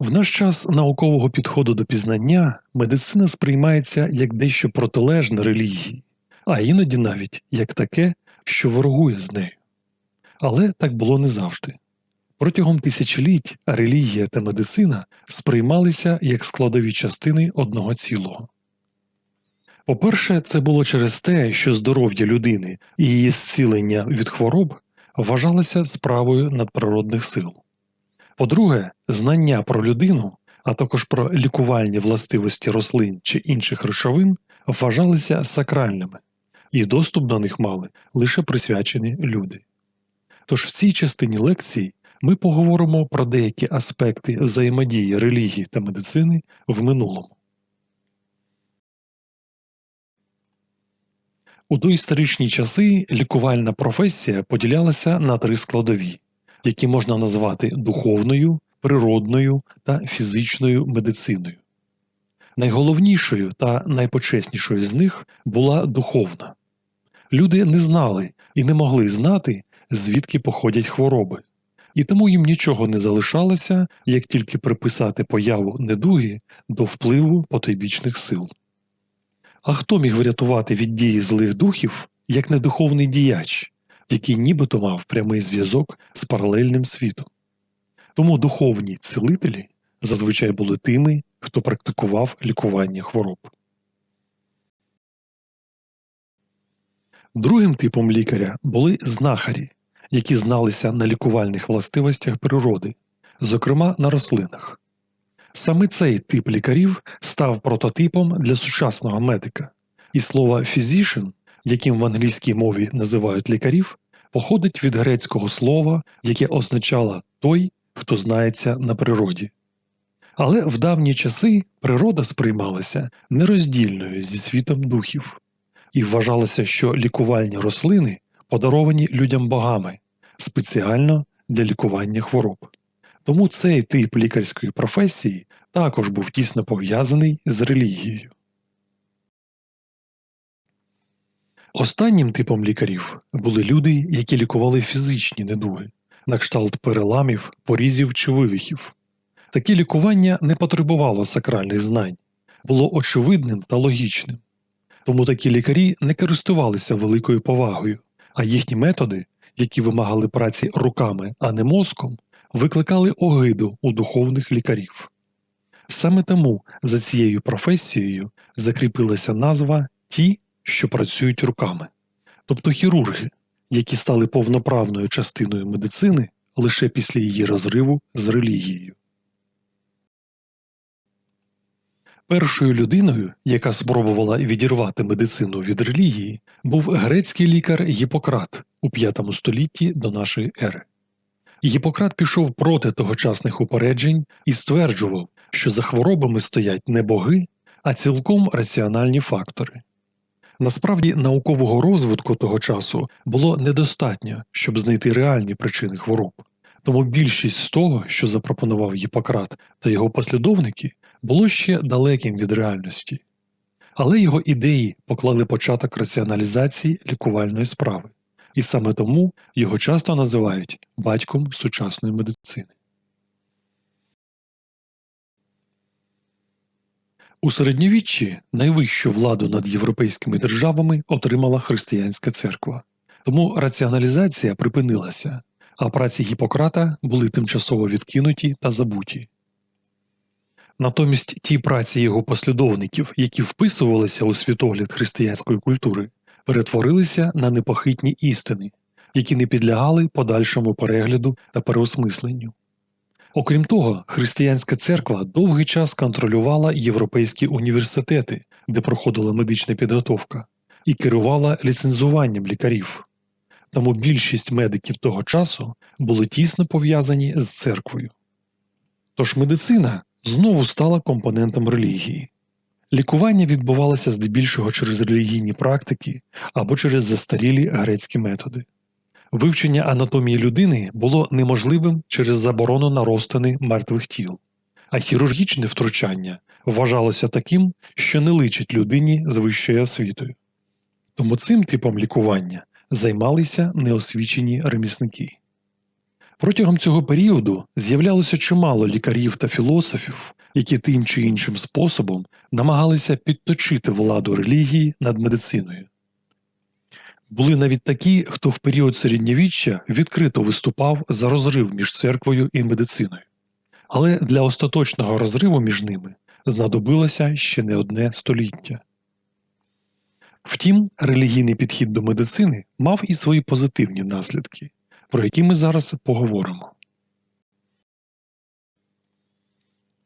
В наш час наукового підходу до пізнання медицина сприймається як дещо протилежне релігії, а іноді навіть як таке, що ворогує з нею. Але так було не завжди. Протягом тисячоліть релігія та медицина сприймалися як складові частини одного цілого. По-перше, це було через те, що здоров'я людини і її зцілення від хвороб вважалося справою надприродних сил. По-друге, знання про людину, а також про лікувальні властивості рослин чи інших речовин вважалися сакральними, і доступ до них мали лише присвячені люди. Тож в цій частині лекції ми поговоримо про деякі аспекти взаємодії релігії та медицини в минулому. У доісторичні часи лікувальна професія поділялася на три складові, які можна назвати духовною, природною та фізичною медициною. Найголовнішою та найпочеснішою з них була духовна. Люди не знали і не могли знати, звідки походять хвороби, і тому їм нічого не залишалося, як тільки приписати появу недуги до впливу потойбічних сил. А хто міг врятувати від дії злих духів, як недуховний діяч, який нібито мав прямий зв'язок з паралельним світом? Тому духовні цілителі зазвичай були тими, хто практикував лікування хвороб. Другим типом лікаря були знахарі, які зналися на лікувальних властивостях природи, зокрема на рослинах. Саме цей тип лікарів став прототипом для сучасного медика, і слово «physician», яким в англійській мові називають лікарів, походить від грецького слова, яке означало той, хто знається на природі. Але в давні часи природа сприймалася нероздільною зі світом духів, і вважалося, що лікувальні рослини подаровані людям богами спеціально для лікування хвороб. Тому цей тип лікарської професії також був тісно пов'язаний з релігією. Останнім типом лікарів були люди, які лікували фізичні недуги, на кшталт переламів, порізів чи вивихів. Таке лікування не потребувало сакральних знань, було очевидним та логічним. Тому такі лікарі не користувалися великою повагою, а їхні методи, які вимагали праці руками, а не мозком, викликали огиду у духовних лікарів. Саме тому за цією професією закріпилася назва ті, що працюють руками, тобто хірурги, які стали повноправною частиною медицини лише після її розриву з релігією. Першою людиною, яка спробувала відірвати медицину від релігії, був грецький лікар Гіппократ у 5 столітті до нашої ери. Гіппократ пішов проти тогочасних упереджень і стверджував, що за хворобами стоять не боги, а цілком раціональні фактори. Насправді, наукового розвитку того часу було недостатньо, щоб знайти реальні причини хвороб, тому більшість з того, що запропонував Гіппократ та його послідовники, було ще далеким від реальності. Але його ідеї поклали початок раціоналізації лікувальної справи, і саме тому його часто називають батьком сучасної медицини. У середньовіччі найвищу владу над європейськими державами отримала християнська церква, тому раціоналізація припинилася, а праці Гіппократа були тимчасово відкинуті та забуті. Натомість ті праці його послідовників, які вписувалися у світогляд християнської культури, перетворилися на непохитні істини, які не підлягали подальшому перегляду та переосмисленню. Окрім того, християнська церква довгий час контролювала європейські університети, де проходила медична підготовка, і керувала ліцензуванням лікарів. Тому більшість медиків того часу були тісно пов'язані з церквою. Тож медицина знову стала компонентом релігії. Лікування відбувалося здебільшого через релігійні практики або через застарілі грецькі методи. Вивчення анатомії людини було неможливим через заборону на розтини мертвих тіл, а хірургічне втручання вважалося таким, що не личить людині з вищою освітою. Тому цим типом лікування займалися неосвічені ремісники. Протягом цього періоду з'являлося чимало лікарів та філософів, які тим чи іншим способом намагалися підточити владу релігії над медициною. Були навіть такі, хто в період середньовіччя відкрито виступав за розрив між церквою і медициною. Але для остаточного розриву між ними знадобилося ще не одне століття. Втім, релігійний підхід до медицини мав і свої позитивні наслідки, про які ми зараз поговоримо.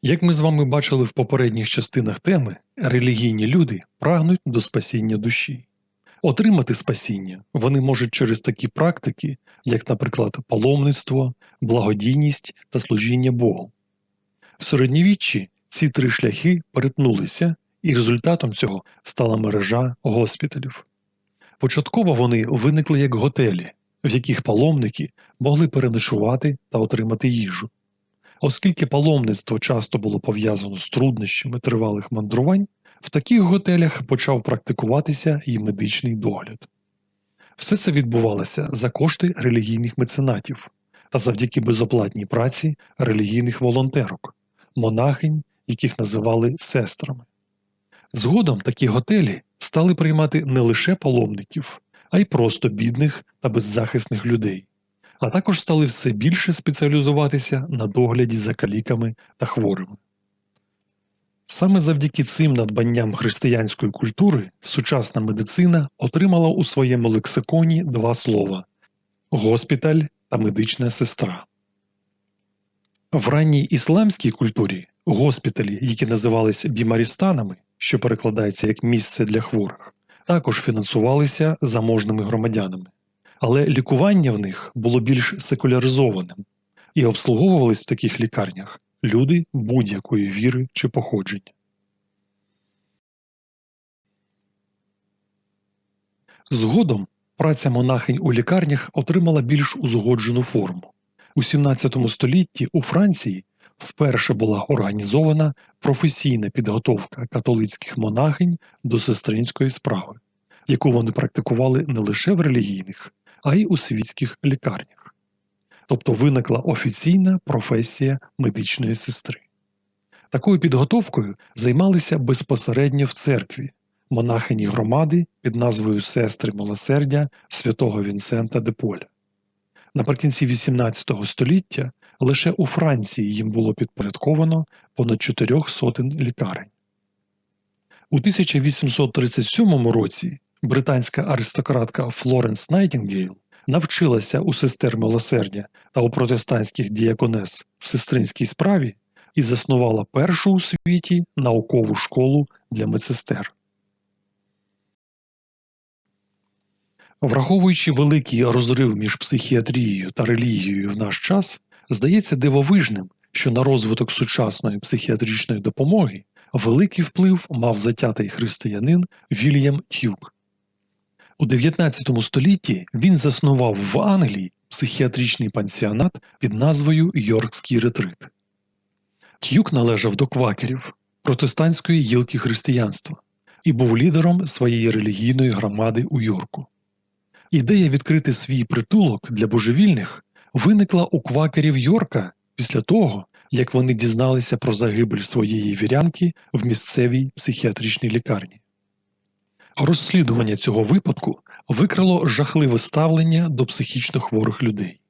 Як ми з вами бачили в попередніх частинах теми, релігійні люди прагнуть до спасіння душі. Отримати спасіння вони можуть через такі практики, як, наприклад, паломництво, благодійність та служіння Богу. В середньовіччі ці три шляхи перетнулися, і результатом цього стала мережа госпіталів. Початково вони виникли як готелі, в яких паломники могли переночувати та отримати їжу. Оскільки паломництво часто було пов'язано з труднощами тривалих мандрувань, в таких готелях почав практикуватися і медичний догляд. Все це відбувалося за кошти релігійних меценатів та завдяки безоплатній праці релігійних волонтерок, монахинь, яких називали сестрами. Згодом такі готелі стали приймати не лише паломників, а й просто бідних та беззахисних людей, а також стали все більше спеціалізуватися на догляді за каліками та хворими. Саме завдяки цим надбанням християнської культури сучасна медицина отримала у своєму лексиконі два слова госпіталь та медична сестра. В ранній ісламській культурі госпіталі, які називались бімарістанами, що перекладається як місце для хворих, також фінансувалися заможними громадянами, але лікування в них було більш секуляризованим і обслуговувались в таких лікарнях люди будь-якої віри чи походження. Згодом праця монахинь у лікарнях отримала більш узгоджену форму. У 17 столітті у Франції вперше була організована професійна підготовка католицьких монахинь до сестринської справи, яку вони практикували не лише в релігійних, а й у світських лікарнях. Тобто виникла офіційна професія медичної сестри. Такою підготовкою займалися безпосередньо в церкві монахині громади під назвою Сестри Милосердя святого Вінсента де Поля. Наприкінці XVIII століття лише у Франції їм було підпорядковано понад чотирьох сотень лікарень. У 1837 році британська аристократка Флоренс Найтінгейл навчилася у сестер милосердя та у протестантських діяконес сестринській справі і заснувала першу у світі наукову школу для медсестер. Враховуючи великий розрив між психіатрією та релігією в наш час, здається дивовижним, що на розвиток сучасної психіатричної допомоги великий вплив мав затятий християнин Вільям Тюк. У 19 столітті він заснував в Англії психіатричний пансіонат під назвою Йоркський ретрит. Тюк належав до квакерів протестантської гілки християнства і був лідером своєї релігійної громади у Йорку. Ідея відкрити свій притулок для божевільних виникла у квакерів Йорка після того, як вони дізналися про загибель своєї вірянки в місцевій психіатричній лікарні. Розслідування цього випадку викрало жахливе ставлення до психічно хворих людей,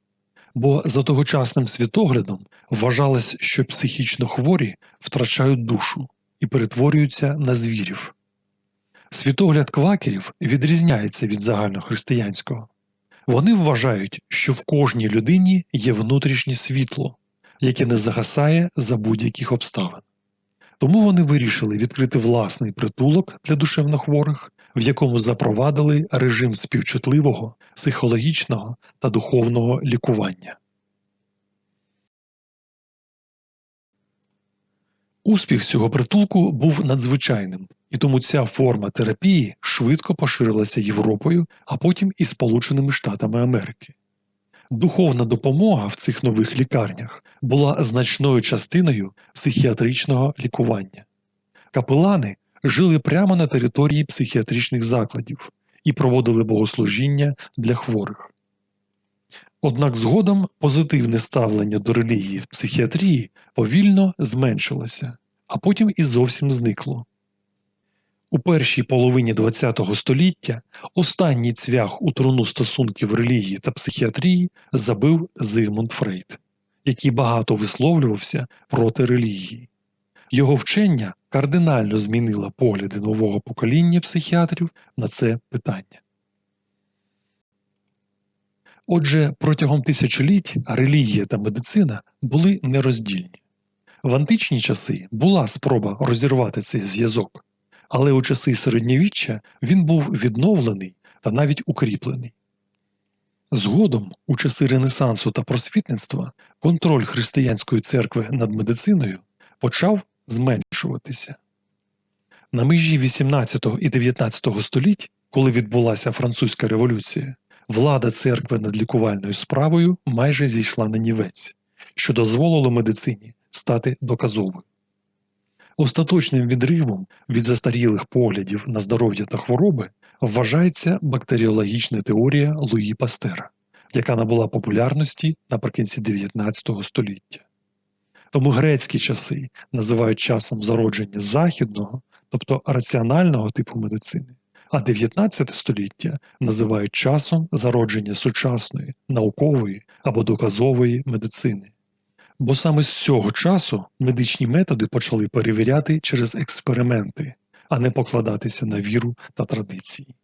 бо за тогочасним світоглядом вважалось, що психічно хворі втрачають душу і перетворюються на звірів. Світогляд квакерів відрізняється від загальнохристиянського. Вони вважають, що в кожній людині є внутрішнє світло, яке не загасає за будь-яких обставин. Тому вони вирішили відкрити власний притулок для душевнохворих, в якому запровадили режим співчутливого, психологічного та духовного лікування. Успіх цього притулку був надзвичайним, і тому ця форма терапії швидко поширилася Європою, а потім і Сполученими Штатами Америки. Духовна допомога в цих нових лікарнях була значною частиною психіатричного лікування. Капелани жили прямо на території психіатричних закладів і проводили богослужіння для хворих. Однак згодом позитивне ставлення до релігії в психіатрії повільно зменшилося, а потім і зовсім зникло. У першій половині ХХ століття останній цвях у труну стосунків релігії та психіатрії забив Зигмунд Фрейд, який багато висловлювався проти релігії. Його вчення кардинально змінило погляди нового покоління психіатрів на це питання. Отже, протягом тисячоліть релігія та медицина були нероздільні. В античні часи була спроба розірвати цей зв'язок, але у часи середньовіччя він був відновлений та навіть укріплений. Згодом, у часи Ренесансу та просвітництва, контроль християнської церкви над медициною почав зменшуватися. На межі 18 і 19 століть, коли відбулася французька революція, влада церкви над лікувальною справою майже зійшла на нівець, що дозволило медицині стати доказовою. Остаточним відривом від застарілих поглядів на здоров'я та хвороби вважається бактеріологічна теорія Луї Пастера, яка набула популярності наприкінці 19 століття. Тому грецькі часи називають часом зародження західного, тобто раціонального типу медицини, а 19 століття називають часом зародження сучасної, наукової або доказової медицини. Бо саме з цього часу медичні методи почали перевіряти через експерименти, а не покладатися на віру та традиції.